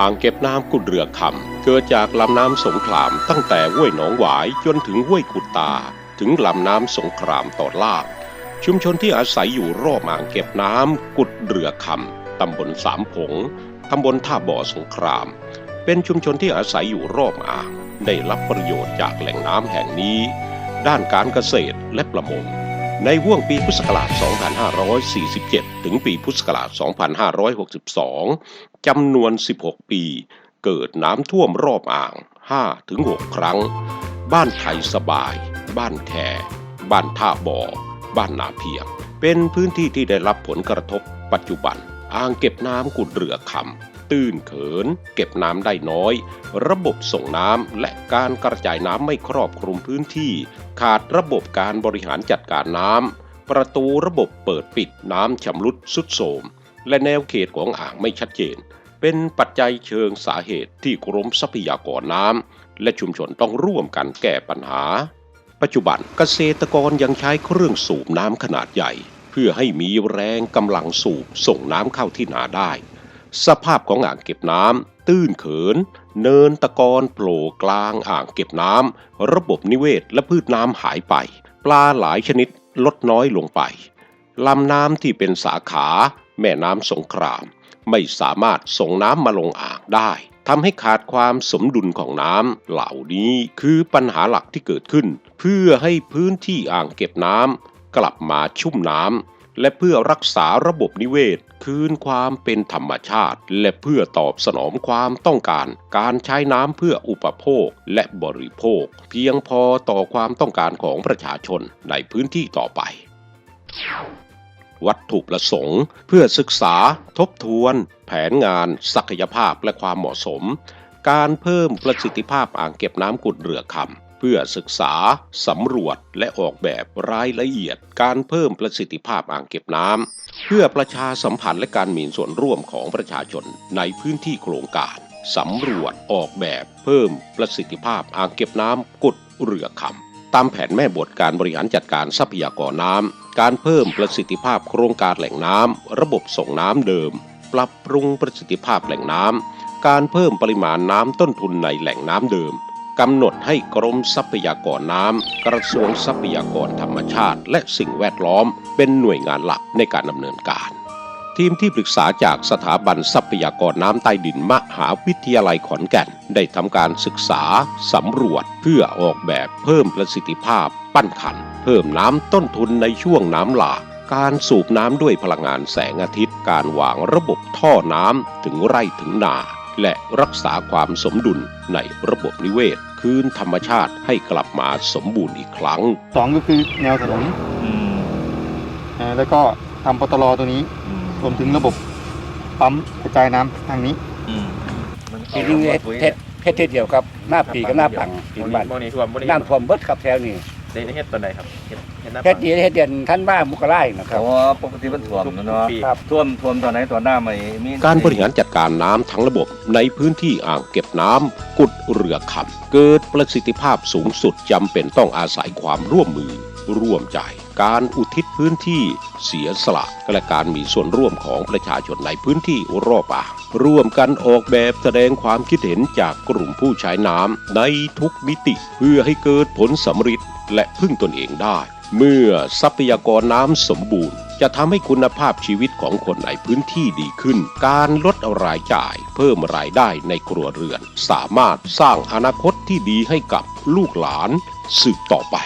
อ่างเก็บน้ำกุดเรือคำเกิดจากลำน้ำสงครามตั้งแต่ห้วยหนองหวายจนถึงห้วยกุดตา ถึงลำน้ำสงครามตอนล่าง ชุมชนที่อาศัยอยู่รอบอ่างเก็บน้ำกุดเรือคำตำบลสามผงตำบลท่าบ่อสงคราม เป็นชุมชนที่อาศัยอยู่รอบอ่างได้รับประโยชน์จากแหล่งน้ำแห่งนี้ ด้านการเกษตรและประมง ในห่วงปีพุทธศักราช 2547 ถึงปีพุทธศักราช 2562 จำนวน 16 ปี เกิดน้ำท่วมรอบอ่าง 5-6 ครั้ง บ้านไทยสบาย บ้านแคบ้านท่าบ่อ บ้านนาเพียง เป็นพื้นที่ที่ได้รับผลกระทบปัจจุบัน อ่างเก็บน้ำกุดเรือคำ ตื้นเขิน เก็บน้ำได้น้อย ระบบส่งน้ำและการกระจายน้ำไม่ครอบคลุมพื้นที่ ขาดระบบการบริหารจัดการน้ำประตูระบบเปิดปิดน้ำชำรุดสุดโทมและแนวเขตของอ่างไม่ชัดเจน เป็นปัจจัยเชิงสาเหตุที่กรมทรัพยากรน้ำและชุมชนต้องร่วมกันแก้ปัญหา ปัจจุบันเกษตรกรยังใช้เครื่องสูบน้ำขนาดใหญ่ เพื่อให้มีแรงกำลังสูบส่งน้ำเข้าที่นาได้ สภาพของอ่างเก็บน้ำตื้นเขิน เนินตะกอนโผล่กลางอ่างเก็บน้ำระบบนิเวศและพืชน้ำหายไป ปลาหลายชนิดลดน้อยลงไปลำน้ำที่เป็นสาขา แม่น้ำสงคราม ไม่สามารถส่งน้ำมาลงอ่างได้ทำให้ขาดความสมดุลของน้ำเหล่านี้คือปัญหาหลักที่เกิดขึ้น เพื่อให้พื้นที่อ่างเก็บน้ำกลับมาชุ่มน้ำ และเพื่อรักษาระบบนิเวศ คืนความเป็นธรรมชาติ และเพื่อตอบสนองความต้องการ การใช้น้ำเพื่ออุปโภคและบริโภค เพียงพอต่อความต้องการของประชาชนในพื้นที่ต่อไปวัตถุประสงค์ เพื่อศึกษา ทบทวน แผนงาน ศักยภาพและความเหมาะสม การเพิ่มประสิทธิภาพอ่างเก็บน้ำกุดเรือคำ เพื่อศึกษา สำรวจและออกแบบรายละเอียด การเพิ่มประสิทธิภาพอ่างเก็บน้ำเพื่อประชาสัมพันธ์และการมีส่วนร่วมของประชาชนในพื้นที่โครงการ สำรวจออกแบบเพิ่มประสิทธิภาพอ่างเก็บน้ำกุดเรือคำตามแผนแม่บทการบริหารจัดการทรัพยากรน้ำการเพิ่มประสิทธิภาพโครงการแหล่งน้ำระบบส่งน้ำเดิม ปรับปรุงประสิทธิภาพแหล่งน้ำการเพิ่มปริมาณน้ำต้นทุนในแหล่งน้ำเดิม กำหนดให้กรมทรัพยากรน้ำกระทรวงทรัพยากรธรรมชาติ และสิ่งแวดล้อม เป็นหน่วยงานหลักในการดำเนินการ ทีมที่ปรึกษาจากสถาบันทรัพยากรน้ำใต้ดินมหาวิทยาลัยขอนแก่น ได้ทำการศึกษาสำรวจเพื่อออกแบบเพิ่มประสิทธิภาพ ปั้นขัน เพิ่มน้ำต้นทุนในช่วงน้ำหลากการสูบน้ำด้วยพลังงานแสงอาทิตย์ การวางระบบท่อน้ำถึงไร่ถึงนา และรักษาความสมดุลในระบบนิเวศ คืนธรรมชาติให้กลับมาสมบูรณ์อีกครั้ง สองก็คือแนวถนนอืมอ่าแล้วก็ทำปตลตัวนี้อืมรวมถึงระบบปั๊มกระจายน้ำทางนี้ อืมมันปีนี้เฮ็ดเฮ็ดเฮ็ดเฮ็ดเดียวครับ หน้าปีกับหน้าปังปีคนนี้บ้านบ่นี้ท่วมบ่นี้น้ำท่วมเบิดครับแถวนี้ ได้เฮ็ดตอนใดครับเฮ็ดเฮ็ดหน้าเฮ็ดดีเฮ็ดเดือนท่านบ้ามุกรานะครับอ๋อปกติมันท่วมทุกเนาะปีครับ ท่วมท่วมตอนไหนตอนหน้าไม่มีการบริหารจัดการน้ำทั้งระบบในพื้นที่อ่างเก็บน้ำกุดเรือคำเกิดประสิทธิภาพสูงสุดจำเป็นต้องอาศัยความร่วมมือร่วมใจ การอุทิศพื้นที่เสียสละและการมีส่วนร่วมของประชาชนในพื้นที่รอบอ่าร่วมกันออกแบบแสดงความคิดเห็นจากกลุ่มผู้ใช้น้ำในทุกมิติ เพื่อให้เกิดผลสำเร็จและพึ่งตนเองได้ เมื่อทรัพยากรน้ำสมบูรณ์ จะทำให้คุณภาพชีวิตของคนในพื้นที่ดีขึ้น การลดรายจ่าย เพิ่มรายได้ในครัวเรือน สามารถสร้างอนาคตที่ดีให้กับลูกหลานสืบต่อไป